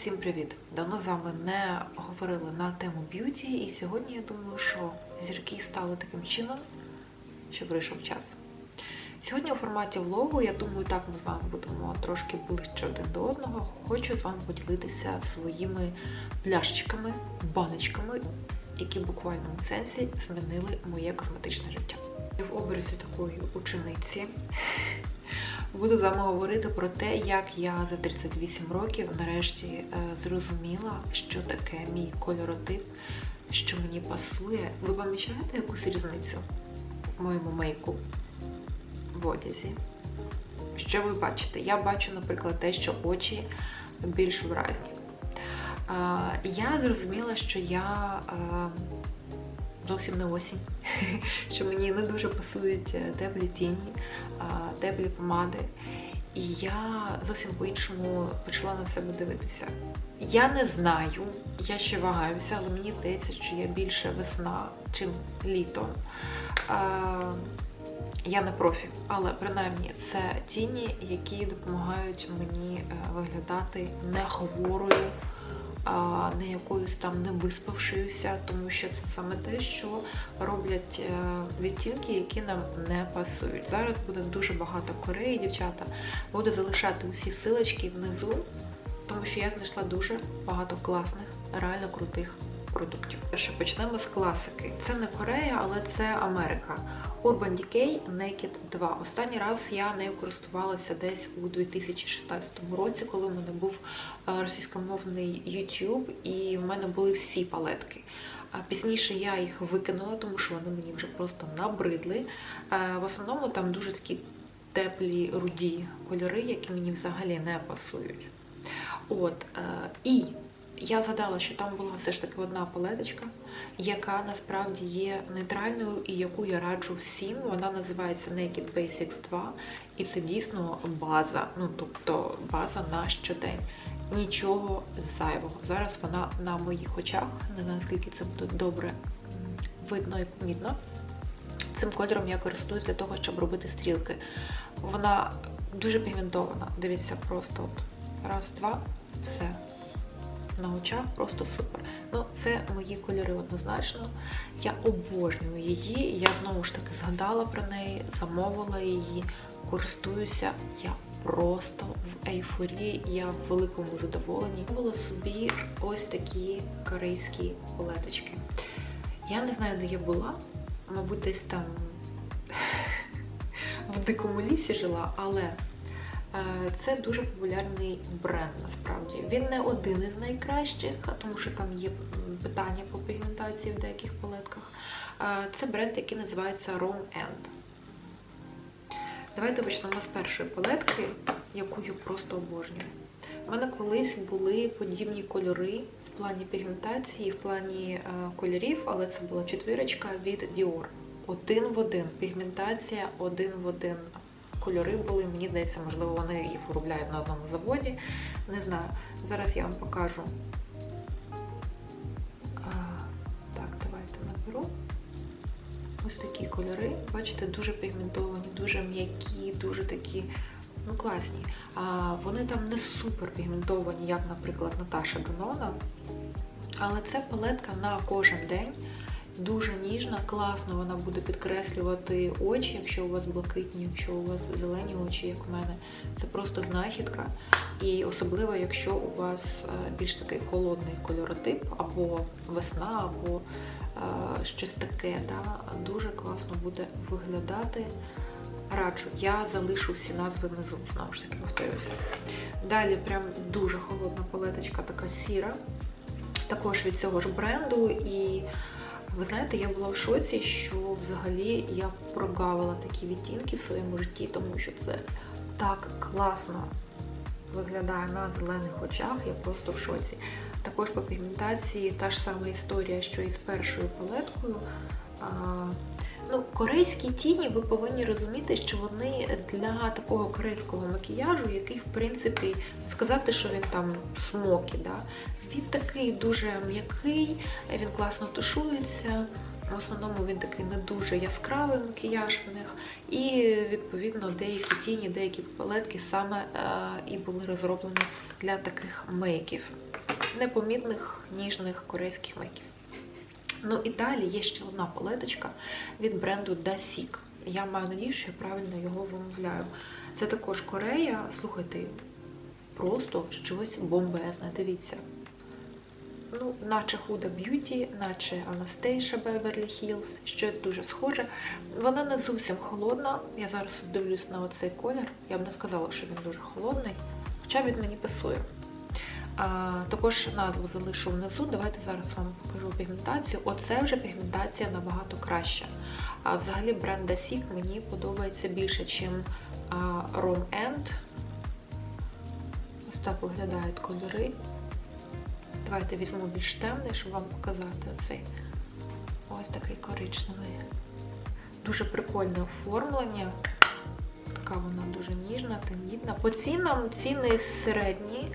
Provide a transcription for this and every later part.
Всім привіт! Давно з вами не говорили на тему б'юті, і сьогодні я думаю, що зірки стали таким чином, що прийшов час. Сьогодні у форматі влогу, я думаю, так ми з вами будемо трошки ближче один до одного. Хочу з вами поділитися своїми пляшчиками, баночками, які в буквальному сенсі змінили моє косметичне життя. Я в образі такої учениці буду з вами говорити про те, як я за 38 років нарешті е, зрозуміла, що таке мій кольоротип, що мені пасує. Ви помічаєте якусь різницю в моєму мейку в одязі? Що ви бачите? Я бачу, наприклад, те, що очі більш вразні. Е, Я зрозуміла, що я е, зовсім не осінь, що мені не дуже пасують е, теплі тіні, теплі помади. І я зовсім по-іншому почала на себе дивитися. Я не знаю, я ще вагаюся, але мені здається, що я більше весна, чим літо. А, я не профі, але принаймні це тіні, які допомагають мені е, виглядати не хворою, не якоюсь там не виспавшися, тому що це саме те, що роблять е, відтінки, які нам не пасують. Зараз буде дуже багато Кореї, дівчата. Буду залишати усі силочки внизу, тому що я знайшла дуже багато класних, реально крутих продуктів. Перше почнемо з класики. Це не Корея, але це Америка. Urban Decay Naked 2. Останній раз я нею користувалася десь у 2016 році, коли в мене був е, російськомовний YouTube, і в мене були всі палетки. А пізніше я їх викинула, тому що вони мені вже просто набридли. Е, В основному там дуже такі теплі руді кольори, які мені взагалі не пасують. От, е, і я згадала, що там була все ж таки одна палеточка, яка насправді є нейтральною і яку я раджу всім. Вона називається Naked Basics 2, і це дійсно база, ну тобто база на щодень. Нічого зайвого. Зараз вона на моїх очах, не знаю, наскільки це буде добре видно і помітно. Цим кольором я користуюсь для того, щоб робити стрілки. Вона дуже пігментована. Дивіться, просто от раз, два, все на очах просто супер. Ну, це мої кольори однозначно. Я обожнюю її. Я знову ж таки згадала про неї, замовила її, користуюся. Я просто в ейфорії, я в великому задоволенні. Купила собі ось такі корейські палеточки. Я не знаю, де я була, мабуть, десь там в дикому лісі жила, але це дуже популярний бренд насправді. Він не один із найкращих, тому що там є питання по пігментації в деяких палетках. Е, Це бренд, який називається Roam End. Давайте почнемо з першої палетки, яку я просто обожнюю. У мене колись були подібні кольори в плані пігментації, в плані е, кольорів, але це була четвірочка від Dior. Один в один. Пігментація один в один. Кольори були, мені здається, можливо, вони їх виробляють на одному заводі. Не знаю. Зараз я вам покажу. А, так, давайте наберу. Ось такі кольори. Бачите, дуже пігментовані, дуже м'які, дуже такі ну, класні. А, вони там не супер пігментовані, як, наприклад, Наташа Денона. Але це палетка на кожен день. Дуже ніжна, класно вона буде підкреслювати очі, якщо у вас блакитні, якщо у вас зелені очі, як у мене. Це просто знахідка. І особливо, якщо у вас е, більш такий холодний кольоротип, або весна, або е, щось таке, да, дуже класно буде виглядати. Раджу, я залишу всі назви внизу, знову ж таки повторюся. Далі прям дуже холодна палеточка, така сіра, також від цього ж бренду. І ви знаєте, я була в шоці, що взагалі я прогавила такі відтінки в своєму житті, тому що це так класно виглядає на зелених очах, я просто в шоці. Також по пігментації та ж сама історія, що і з першою палеткою. Ну, корейські тіні, ви повинні розуміти, що вони для такого корейського макіяжу, який, в принципі, сказати, що він там смокі, да? він такий дуже м'який, він класно тушується, В основному він такий не дуже яскравий макіяж в них. І, відповідно, деякі тіні, деякі палетки саме е, і були розроблені для таких мейків. Непомітних, ніжних корейських мейків. Ну і далі є ще одна палеточка від бренду Dasik. Я маю надію, що я правильно його вимовляю. Це також Корея. Слухайте, просто щось бомбезне. Дивіться. Ну, наче Huda Beauty, наче Anastasia Beverly Hills, щось дуже схоже. Вона не зовсім холодна. Я зараз дивлюсь на оцей колір. Я б не сказала, що він дуже холодний, хоча він мені пасує. Також назву залишу внизу. Давайте зараз вам покажу пігментацію. Оце вже пігментація набагато краща. А взагалі бренд Dasik мені подобається більше, ніж Rom End. Ось так виглядають кольори. Давайте візьму більш темний, щоб вам показати оцей ось такий коричневий. Дуже прикольне оформлення. Така вона дуже ніжна, тендітна. По цінам ціни середні,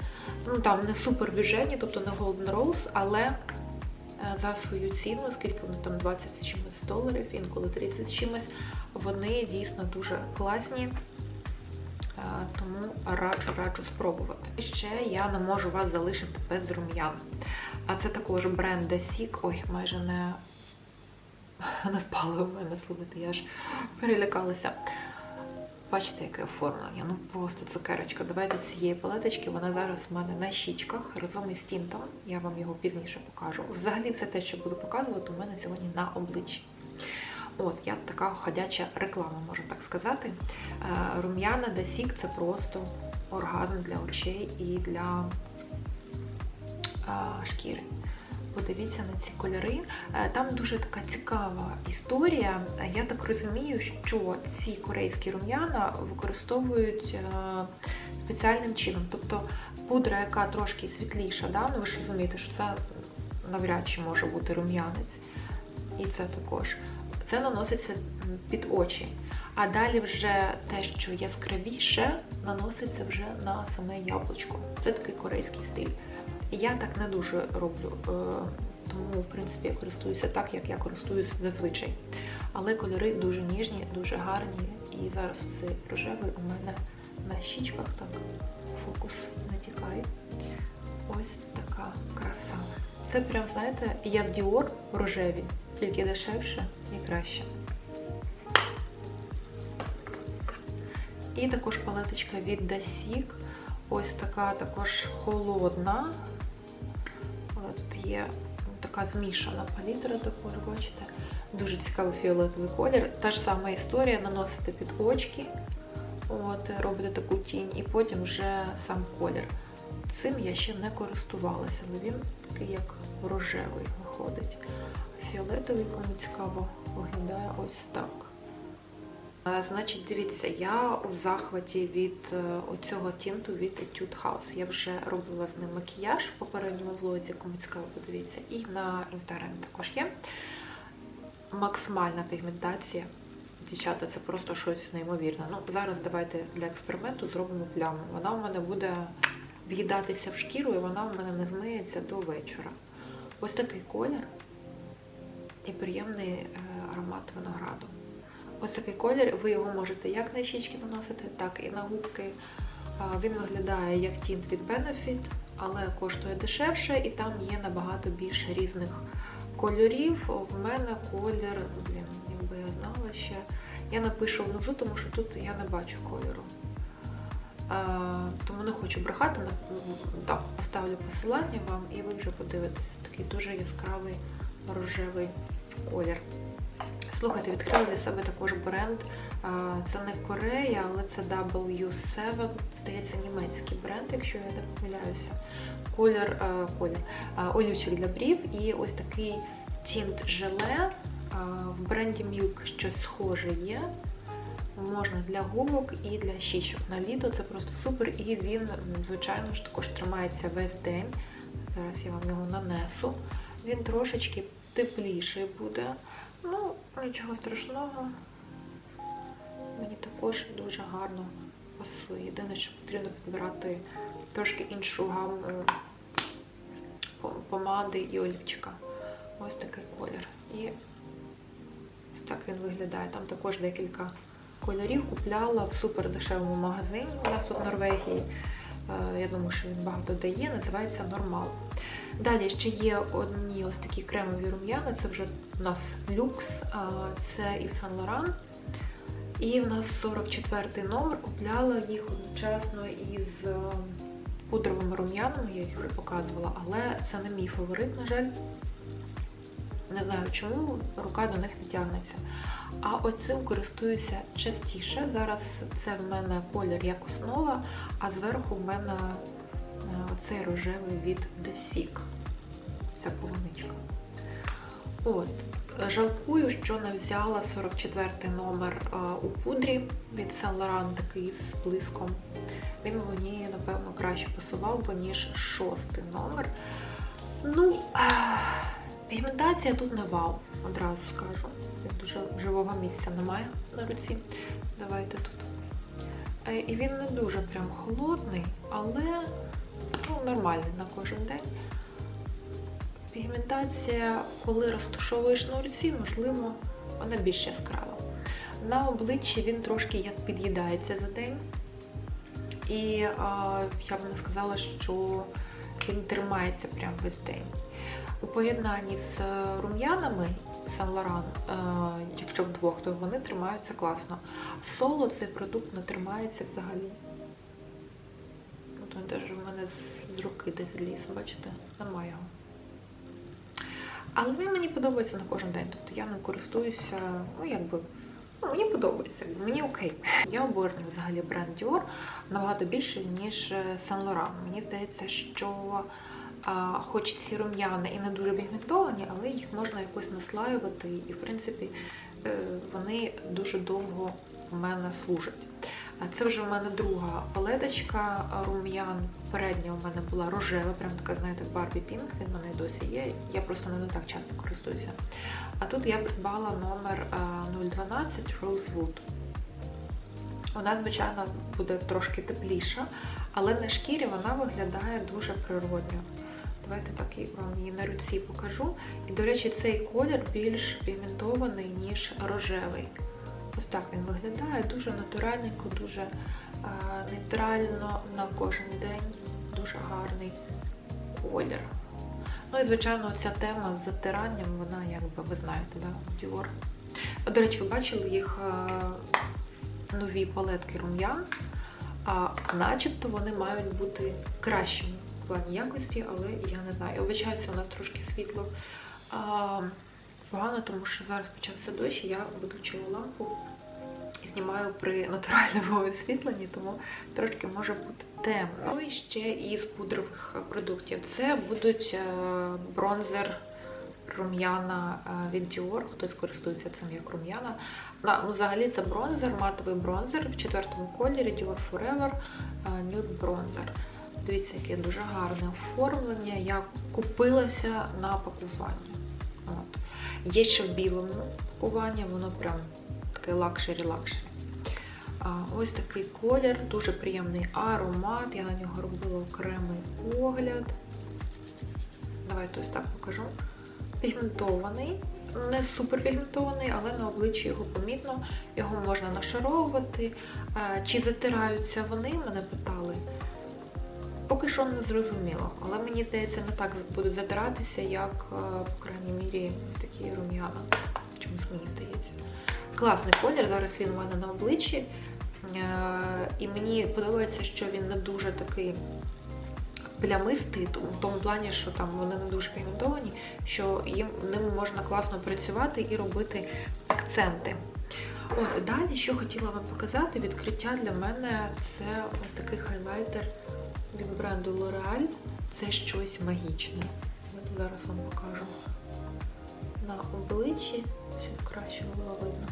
ну там не супер бюджетні, тобто не Golden Rose, але е, за свою ціну, скільки вони там 20 з чимось доларів, інколи 30 з чимось, вони дійсно дуже класні. Е, Тому раджу раджу спробувати. І Ще я не можу вас залишити без рум'ян. А це також бренд Dasik. Ой, майже не, не впало в мене, слухайте, я ж перелякалася. Бачите, яке оформлення? Ну просто цукерочка. Давайте з цієї палеточки, вона зараз в мене на щічках разом із тінтом. Я вам його пізніше покажу. Взагалі, все те, що буду показувати, у мене сьогодні на обличчі. От, я така ходяча реклама, можна так сказати. Е, Рум'яна Dasik це просто оргазм для очей і для шкіри. Подивіться на ці кольори. Е, Там дуже така цікава історія. Я так розумію, що ці корейські рум'яна використовують е, спеціальним чином. Тобто пудра, яка трошки світліша, да? ну ви ж розумієте, що це навряд чи може бути рум'янець. І це також. Це наноситься під очі. А далі вже те, що яскравіше, наноситься вже на саме яблучко. Це такий корейський стиль. Я так не дуже роблю, е, тому, в принципі, я користуюся так, як я користуюся зазвичай. Але кольори дуже ніжні, дуже гарні. І зараз цей рожевий у мене на щічках так фокус не тікає. Ось така краса. Це прям, знаєте, як Dior рожеві, тільки дешевше і краще. І також палеточка від Dasik. Ось така також холодна. Є така змішана палітра, також, бачите. Дуже цікавий фіолетовий колір. Та ж сама історія, наносите під очки, от, робите таку тінь, і потім вже сам колір. Цим я ще не користувалася, але він такий як рожевий виходить. Фіолетовий, кому цікаво, виглядає ось так. А, Значить, дивіться, я у захваті від е, оцього тінту від Etude House. Я вже робила з ним макіяж в попередньому влозі, кому цікаво, подивіться. І на інстаграмі також є. Максимальна пігментація. Дівчата, це просто щось неймовірне. Ну, зараз давайте для експерименту зробимо пляму. Вона в мене буде в'їдатися в шкіру, і вона в мене не змиється до вечора. Ось такий колір і приємний е, аромат винограду. Ось такий колір, ви його можете як на щічки наносити, так і на губки. Він виглядає як тінт від Benefit, але коштує дешевше і там є набагато більше різних кольорів. В мене колір, блін, якби я знала ще. Я напишу внизу, тому що тут я не бачу кольору. А, тому не хочу брехати, так, поставлю посилання вам і ви вже подивитесь. Такий дуже яскравий рожевий колір. Слухайте, відкрила для себе також бренд. Це не Корея, але це W7, здається, німецький бренд, якщо я не помиляюся. Колір, колір олівчик для брів і ось такий тінт желе. В бренді Milk щось схоже є. Можна для губок і для щічок. На літо це просто супер, і він, звичайно ж, також тримається весь день. Зараз я вам його нанесу. Він трошечки тепліший буде. Ну, нічого страшного. Мені також дуже гарно пасує. Єдине, що потрібно підбирати трошки іншу гамму помади і олівчика. Ось такий колір. І ось так він виглядає. Там також декілька кольорів купляла в супер дешевому магазині у нас в Норвегії. Е, Я думаю, що він багато дає, називається Нормал. Далі ще є одні ось такі кремові рум'яна, це вже у нас люкс, це Yves Saint Laurent. І в нас 44 номер, купляла їх одночасно із е, пудровими рум'янами, я їх вже показувала, але це не мій фаворит, на жаль. Не знаю чому, рука до них не тягнеться. А оцим користуюся частіше. Зараз це в мене колір як основа, а зверху в мене оцей рожевий від Desik. Ця полуничка. От. Жалкую, що не взяла 44-й номер у пудрі від Saint Laurent, такий з блиском. Він мені, напевно, краще пасував би, ніж шостий номер. Ну, пігментація тут не вау, одразу скажу. Дуже живого місця немає на руці. Давайте тут. Е, І він не дуже прям холодний, але ну, нормальний на кожен день. Пігментація, коли розташовуєш на руці, можливо, вона більш яскрава. На обличчі він трошки як під'їдається за день. І а, я б не сказала, що він тримається прям весь день. У поєднанні з е, рум'янами Saint Laurent, е, якщо вдвох, то вони тримаються класно. Соло цей продукт не тримається взагалі. З руки десь зліз, бачите? Немає його. Але він мені подобається на кожен день. Тобто я ним користуюся, ну якби. Ну, мені подобається, мені окей. Я обожнюю взагалі бренд Dior набагато більше, ніж е, Saint Laurent. Мені здається, що а, хоч ці рум'яни і не дуже пігментовані, але їх можна якось наслаювати, і в принципі е, вони дуже довго в мене служать. Це вже в мене друга палеточка рум'ян. Передня у мене була рожева, прям така, знаєте, Barbie Pink, він в мене досі є. Я просто не так часто користуюся. А тут я придбала номер е, 012 Rosewood. Вона, звичайно, буде трошки тепліша, але на шкірі вона виглядає дуже природньо. Давайте так вам її на руці покажу. І, до речі, цей колір більш пігментований, ніж рожевий. Ось так він виглядає, дуже натуральненько, дуже е, нейтрально на кожен день, дуже гарний колір. Ну і, звичайно, ця тема з затиранням, вона, якби ви знаєте, да, Dior. До речі, ви бачили їх е, нові палетки рум'ян, а начебто вони мають бути кращими в плані якості, але я не знаю. Обичається у нас трошки світло. А, погано, тому що зараз почався дощ, і я виключила лампу і знімаю при натуральному освітленні, тому трошки може бути темно. Ну і ще із пудрових продуктів. Це будуть е, бронзер рум'яна е, від Dior. Хтось користується цим як рум'яна. Ну, взагалі це бронзер, матовий бронзер в четвертому кольорі Dior Forever е, Nude Bronzer. Дивіться, яке дуже гарне оформлення. Я купилася на пакування. Є ще в білому пакуванні, воно прям таке лакшері-лакшері. Ось такий колір, дуже приємний аромат. Я на нього робила окремий погляд. Давайте ось так покажу. Пігментований, не супер пігментований, але на обличчі його помітно. Його можна нашаровувати. Чи затираються вони, мене питали. Поки що не зрозуміло, але мені здається, не так будуть затиратися, як, по крайній мірі, ось такі рум'яна. Чомусь мені здається. Класний колір, зараз він у мене на обличчі. І мені подобається, що він не дуже такий плямистий, в тому плані, що там вони не дуже пігментовані, що їм ними можна класно працювати і робити акценти. От, далі, що хотіла вам показати, відкриття для мене це ось такий хайлайтер від бренду L'Oreal. Це щось магічне. Давайте зараз вам покажу. На обличчі, щоб краще було видно.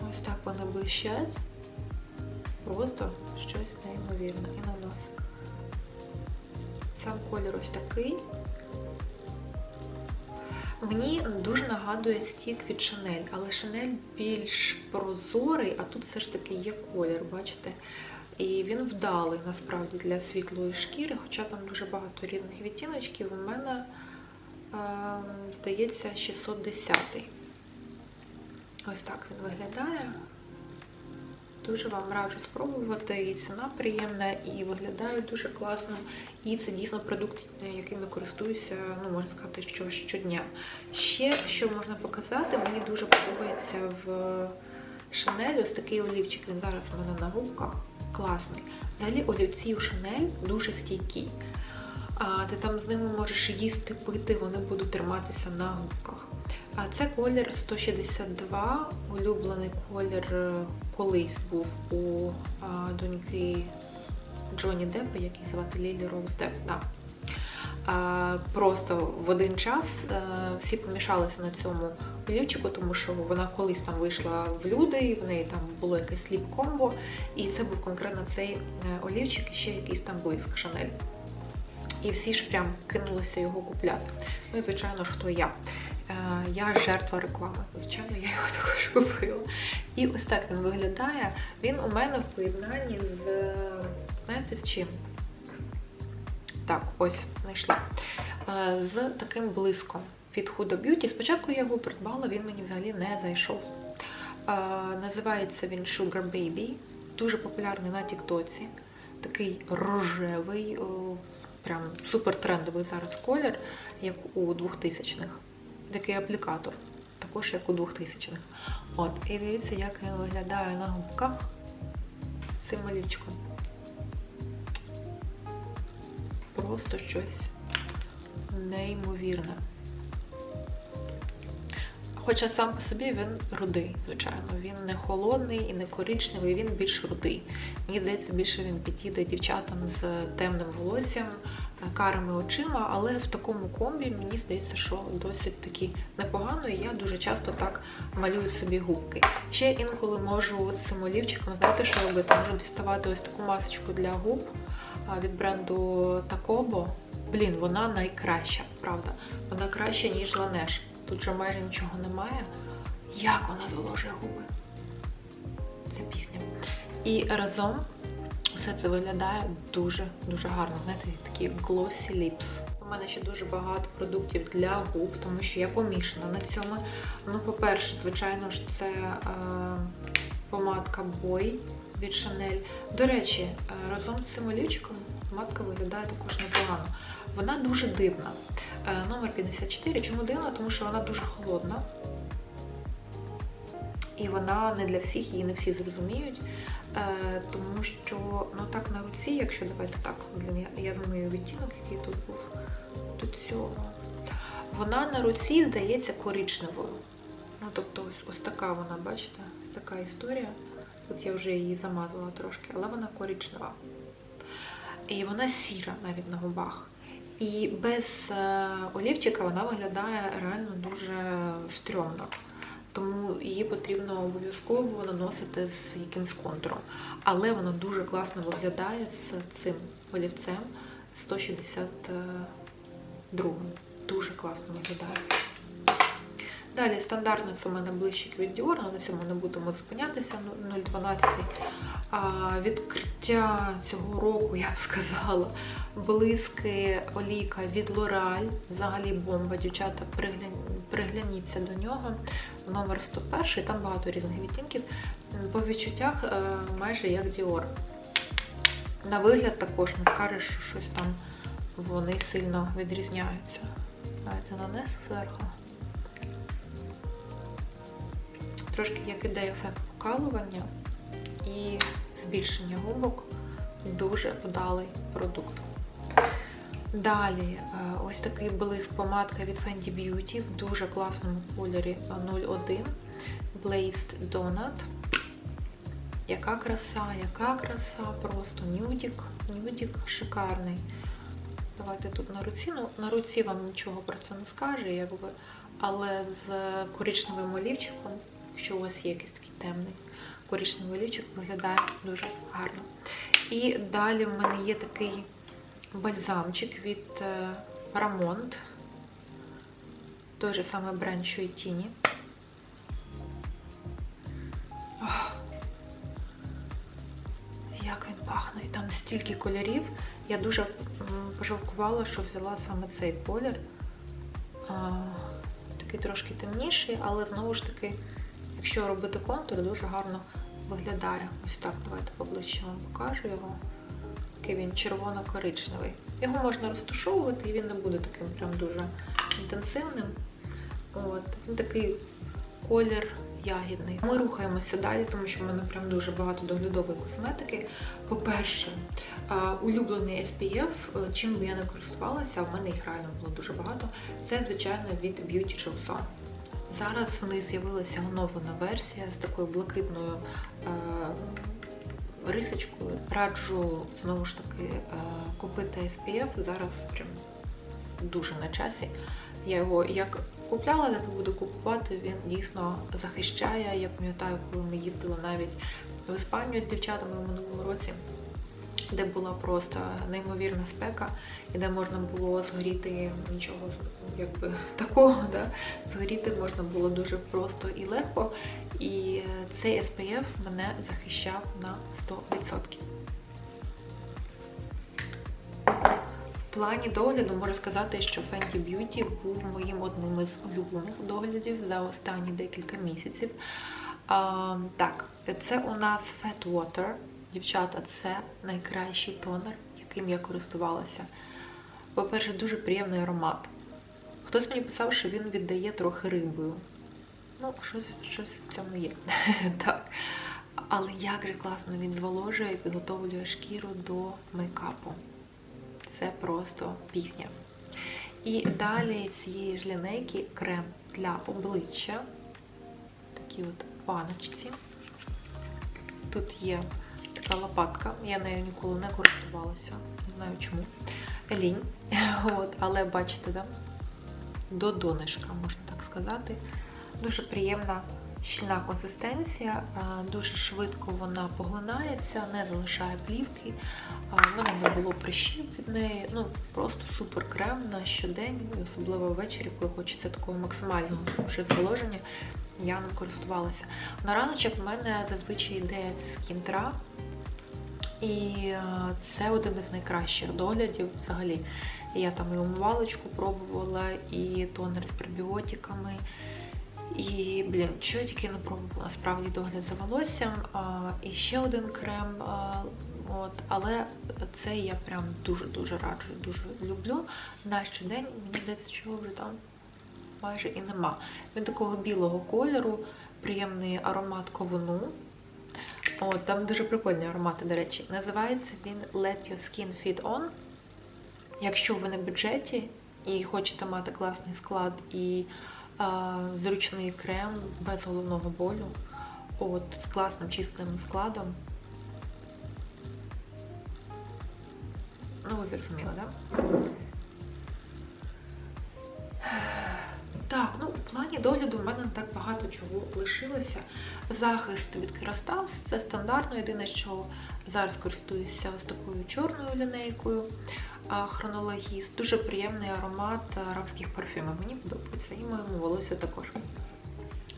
Ось так вони блищать. Просто щось неймовірне. І на носик. Сам колір ось такий. Мені дуже нагадує стік від Chanel, але Chanel більш прозорий, а тут все ж таки є колір, бачите? І він вдалий насправді для світлої шкіри, хоча там дуже багато різних відтіночків. У мене, е, здається, 610-й. Ось так він виглядає. Дуже вам раджу спробувати. І ціна приємна, і виглядає дуже класно. І це дійсно продукт, яким я користуюся, ну можна сказати, що щодня. Ще що можна показати, мені дуже подобається в Шанель ось такий олівчик. Він зараз у мене на губках. Класний. Взагалі олівці у Шанель дуже стійкі. А ти там з ними можеш їсти, пити, вони будуть триматися на губках. А це колір 162, улюблений колір е, колись був у а, доньки Джоні Деппа, який звати Лілі Роуз Депп. Да. А, просто в один час а, всі помішалися на цьому олівчику, тому що вона колись там вийшла в люди, і в неї там було якесь сліп-комбо, і це був конкретно цей е, олівчик і ще якийсь там блиск Шанель. І всі ж прям кинулися його купляти. Ну і звичайно ж, хто я. Е, Я жертва реклами. Звичайно, я його також купила. І ось так він виглядає. Він у мене в поєднанні з. Знаєте, з чим? Так, ось знайшла. Е, З таким блиском від Huda Beauty. Спочатку я його придбала, він мені взагалі не зайшов. Називається він Sugar Baby. Дуже популярний на Тіктоці. Такий рожевий, прям супер трендовий зараз колір, як у 2000-х. Такий аплікатор, також як у 2000-х. От, і дивіться, як він виглядає на губках з цим олівчиком. Просто щось неймовірне. Хоча сам по собі він рудий, звичайно. Він не холодний і не коричневий, він більш рудий. Мені здається, більше він підійде дівчатам з темним волоссям, карими очима, але в такому комбі мені здається, що досить таки непогано, і я дуже часто так малюю собі губки. Ще інколи можу з цим олівчиком, знаєте, що робити? Можу діставати ось таку масочку для губ від бренду Takobo. Блін, вона найкраща, правда. Вона краща, ніж Laneige. Тут же майже нічого немає. Як вона зволожує губи? Це пісня. І разом все це виглядає дуже-дуже гарно. Знаєте, такі glossy lips. У мене ще дуже багато продуктів для губ, тому що я помішана на цьому. Ну, по-перше, звичайно ж, це е, помадка Boy від Chanel. До речі, е, разом з цим олівчиком помадка виглядає також непогано. Вона дуже дивна. Е, Номер 54. Чому дивна? Тому що вона дуже холодна. І вона не для всіх, її не всі зрозуміють. Е, тому що, ну так на руці, якщо давайте так, блін, я, змию відтінок, який тут був до цього. Вона на руці здається коричневою. Ну, тобто, ось, ось така вона, бачите, ось така історія. Тут я вже її замазала трошки, але вона коричнева. І вона сіра навіть на губах. І без е, олівчика вона виглядає реально дуже стрьомно. Тому її потрібно обов'язково наносити з якимсь контуром. Але вона дуже класно виглядає з цим олівцем 162. Дуже класно виглядає. Далі стандартно це у мене блищик від Dior, але на цьому не будемо зупинятися 0,12. А відкриття цього року, я б сказала, блиски олійка від L'Oreal. Взагалі бомба, дівчата, пригля... пригляніться до нього. Номер 101, там багато різних відтінків. По відчуттях е, майже як Dior. На вигляд також не скажеш, що щось там вони сильно відрізняються. Давайте нанес зверху. Трошки як іде ефект покалування і збільшення губок. Дуже вдалий продукт. Далі, ось такий блиск помадка від Fenty Beauty в дуже класному кольорі 01 Blazed Donut. Яка краса, яка краса, просто нюдік, нюдік шикарний. Давайте тут на руці. Ну, на руці вам нічого про це не скаже, якби, але з коричневим олівчиком, якщо у вас є якийсь такий темний коричневий олівчик, виглядає дуже гарно. І далі в мене є такий бальзамчик від Paramount. Той же самий бренд, що і Тіні. Як він пахне, і там стільки кольорів. Я дуже пожалкувала, що взяла саме цей колір. Такий трошки темніший, але знову ж таки, якщо робити контур, дуже гарно виглядає. Ось так, давайте в обличчя вам покажу його. Такий він червоно-коричневий. Його можна розташовувати і він не буде таким прям дуже інтенсивним. От, Він такий колір ягідний. Ми рухаємося далі, тому що в мене прям дуже багато доглядової косметики. По-перше, улюблений SPF, е, чим би я не користувалася, а в мене їх реально було дуже багато. Це, звичайно, від Beauty Johnson. Зараз в них з'явилася оновлена версія з такою блакитною е, рисочкою. Раджу знову ж таки е, купити SPF. Зараз прям дуже на часі. Я його як купляла, так і буду купувати. Він дійсно захищає. Я пам'ятаю, коли ми їздили навіть в Іспанію з дівчатами в минулому році, де була просто неймовірна спека, і де можна було згоріти нічого якби такого, да? згоріти можна було дуже просто і легко. І цей SPF мене захищав на 100%. В плані догляду можу сказати, що Fenty Beauty був моїм одним із улюблених доглядів за останні декілька місяців. А, так, це у нас Fat Water. Дівчата, це найкращий тонер, яким я користувалася. По-перше, дуже приємний аромат. Хтось мені писав, що він віддає трохи рибою. Ну, щось, щось в цьому є. так. Але як же класно він зволожує і підготовлює шкіру до мейкапу. Це просто пісня. І далі цієї ж лінейки крем для обличчя. Такі от баночці. Тут є така лопатка, я нею ніколи не користувалася, не знаю чому. Лінь. От, але бачите, да? до донышка, можна так сказати. Дуже приємна щільна консистенція, дуже швидко вона поглинається, не залишає плівки. В мене не було прищів від неї. Ну, просто супер крем на щодень, особливо ввечері, коли хочеться такого максимального вже зволоження. Я ним користувалася. На раночок в мене зазвичай йде скінтра. І це один із найкращих доглядів взагалі. Я там і умивалочку пробувала, і тонер з пробіотиками. І, блін, що я тільки не пробувала, справді догляд за волоссям. А, І ще один крем. А, от, Але це я прям дуже-дуже раджу, дуже люблю. На щодень, мені здається, чого вже там майже і нема. Він такого білого кольору, приємний аромат ковуну. От, Там дуже прикольні аромати, до речі. Називається він Let Your Skin Fit On. Якщо ви на бюджеті і хочете мати класний склад і а, зручний крем без головного болю, от, з класним чистим складом. Ну, ви зрозуміли, так? Да? Так, ну плані догляду в мене не так багато чого лишилося. Захист від керастаз це стандартно. Єдине, що зараз користуюся ось такою чорною лінейкою хронологіст. Дуже приємний аромат арабських парфюмів. Мені подобається і моєму волосю також.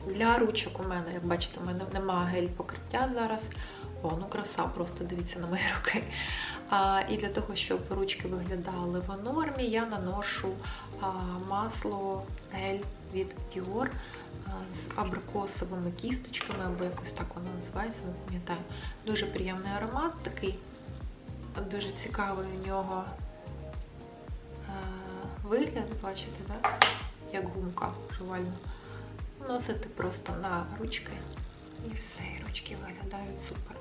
Для ручок у мене, як бачите, у мене немає гель-покриття зараз. О, ну краса, просто дивіться на мої руки. А, І для того, щоб ручки виглядали в нормі, я наношу а, масло гель від Dior з абрикосовими кісточками, або якось так воно називається, не пам'ятаю. Дуже приємний аромат, такий дуже цікавий у нього вигляд, бачите, так? як гумка жувальна. Носити просто на ручки. І все, і ручки виглядають супер.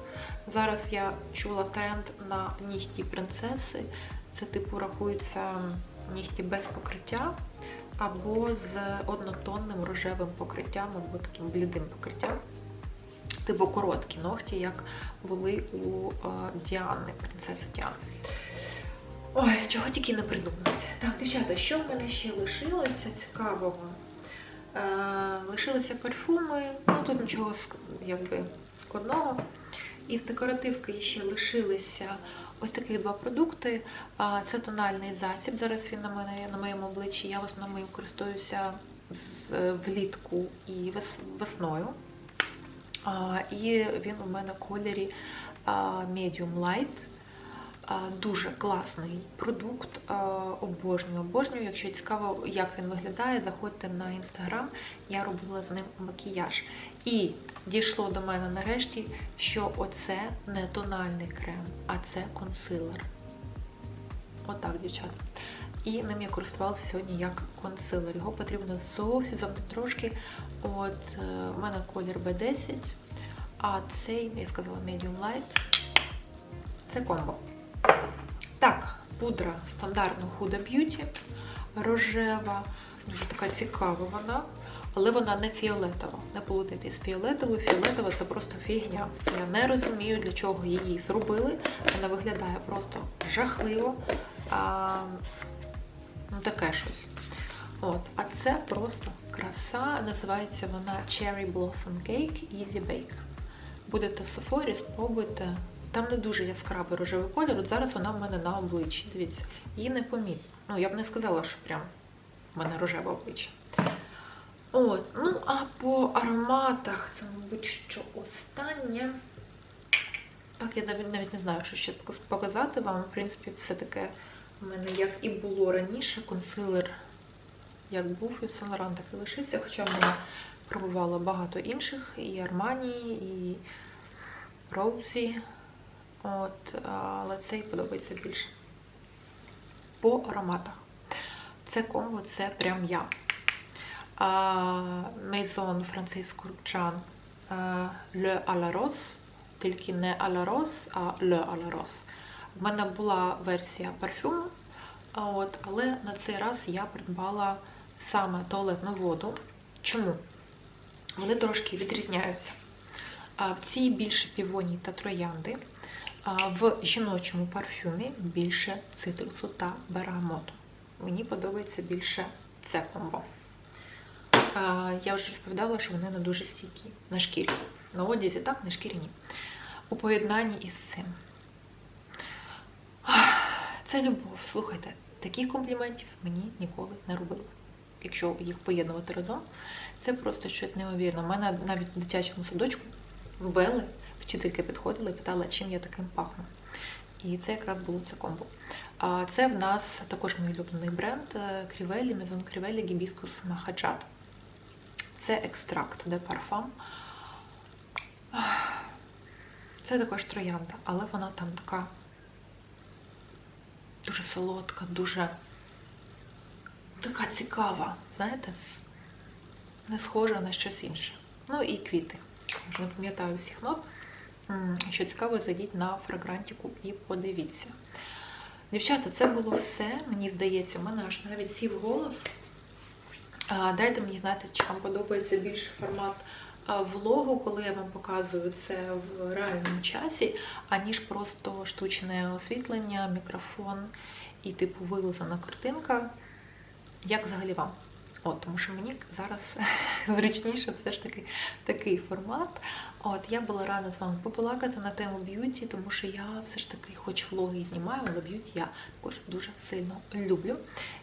Зараз я чула тренд на нігті принцеси. Це, типу, рахуються нігті без покриття, або з однотонним рожевим покриттям, або таким блідим покриттям. Типу короткі ногті, як були у Діани, принцеси Діани. Ой, чого тільки не придумають. Так, дівчата, що в мене ще лишилося цікавого? Е, лишилися парфуми, ну тут нічого якби, складного. Із декоративки ще лишилися ось такі два продукти. Це тональний засіб. Зараз він на мене на моєму обличчі. Я в основному їм користуюся влітку і весною. І він у мене в кольорі Medium Light. Дуже класний продукт, обожнюю, обожнюю. Якщо цікаво, як він виглядає, заходьте на інстаграм. Я робила з ним макіяж. І дійшло до мене нарешті, що оце не тональний крем, а це консилер. Отак, дівчата. І ним я користувалася сьогодні як консилер. Його потрібно зовсім зовсім трошки. От е, в мене колір B10, а цей, я сказала, medium light. Це комбо. Так, пудра стандартна Huda Beauty, рожева, дуже така цікава вона, але вона не фіолетова. Не плутайте з фіолетовою. Фіолетова це просто фігня. Я не розумію, для чого її зробили. Вона виглядає просто жахливо. А, ну, таке щось. От, а це просто краса. Називається вона Cherry Blossom Cake Easy Bake. Будете в Sephora, спробуйте. Там не дуже яскравий рожевий колір. От зараз вона в мене на обличчі. Дивіться, її не помітно. Ну, я б не сказала, що прям в мене рожеве обличчя. От, ну а по ароматах це, мабуть, що останнє. Так, я навіть навіть не знаю, що ще показати вам. В принципі, все таке в мене як і було раніше, консилер як був, і Laurent так і лишився, хоча в мене пробувала багато інших, і Armani, і Rosie. От, але цей подобається більше. По ароматах. Це комбо, це прям я. Maison Francis Kurkdjian Le à la Rose, тільки не à la Rose, а Le à la Rose. В мене була версія парфюму, от, але на цей раз я придбала саме туалетну воду. Чому? Вони трошки відрізняються. В цій більше півоні та троянди, в жіночому парфюмі більше цитрусу та бергамоту. Мені подобається більше це комбо. Я вже розповідала, що вони не дуже стійкі на шкірі. На одязі так, на шкірі ні. У поєднанні із цим. Це любов. Слухайте, таких компліментів мені ніколи не робили. Якщо їх поєднувати разом, це просто щось неймовірне. У мене навіть в дитячому садочку в Белли вчительки підходили і питала, чим я таким пахну. І це якраз було це комбо. А це в нас також мій улюблений бренд Крівелі, Мезон Крівелі Гібіскус Махаджат. Це екстракт де парфам. Це також троянда, але вона там така дуже солодка, дуже така цікава, знаєте, не схожа на щось інше. Ну і квіти. Вже не пам'ятаю всіх нот. Якщо цікаво, зайдіть на фрагрантику і подивіться. Дівчата, це було все. Мені здається, в мене аж навіть сів голос. Дайте мені знати, чи вам подобається більше формат влогу, коли я вам показую це в реальному часі, аніж просто штучне освітлення, мікрофон і, типу, вилизана картинка. Як взагалі вам? От, тому що мені зараз зручніше все ж таки такий формат. От, я була рада з вами побалакати на тему б'юті, тому що я все ж таки, хоч влоги знімаю, але б'юті я також дуже сильно люблю.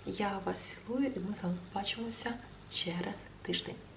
Я вас цілую і ми з вами побачимося через тиждень.